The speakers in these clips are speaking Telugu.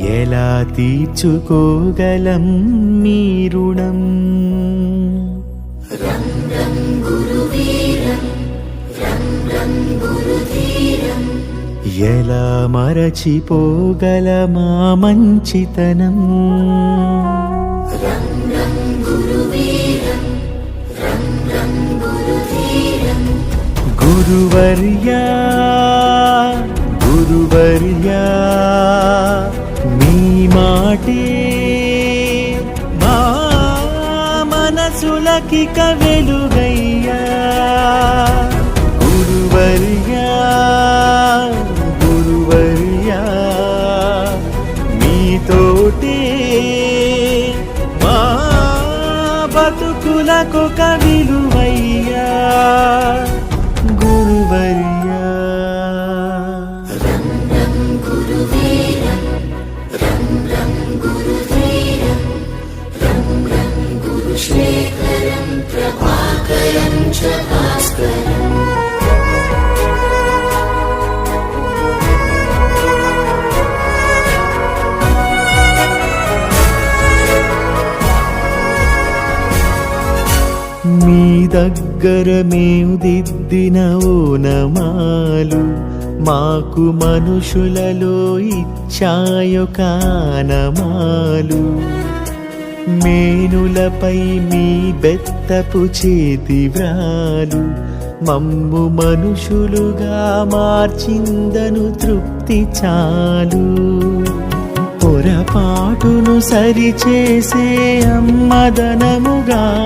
ఎలా తీర్చుకోగలం మీ రుణం? ఎలా మరచిపోగలమా మంచితనం? గురువర్యా గురువర్యా మీ మాటే మా మనసులకి కవెలుగయ్యా. గురువర్యా గురువర్యా మీతోటే మా బతుకులకు కవిలువయ్యా. మీ దగ్గర మేము దిద్దిన ఓనమాలు మాకు మనుషులలో ఇచ్చాయో కానమాలు. మేనులపై మీ బెత్తపు చేతి వ్రాలు. మమ్ము మనుషులుగా మార్చిందను తృప్తి చాలు. పొరపాటును సరిచేసే అమ్మదనముగా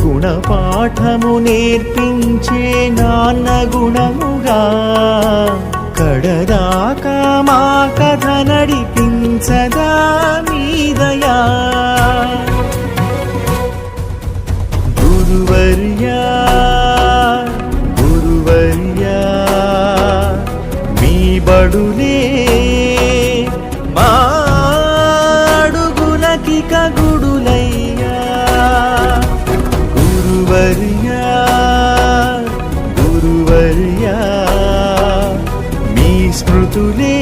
గుణపాఠము నేర్పించే నాన్న గుణముగా. కడదాకా మా కథ నడి గురువర్యా గురువర్యా మీ బడులే మా గుడులయ్యా గురువర్యా గురువర్యా మీ స్మృతులే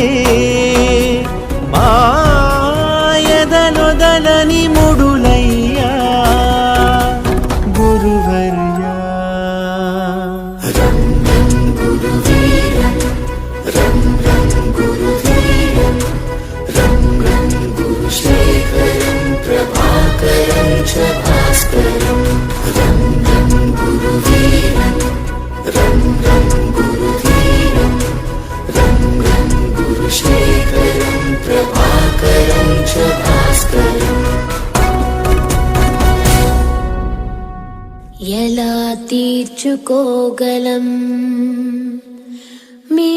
ఎలా తీర్చుకోగలం మీ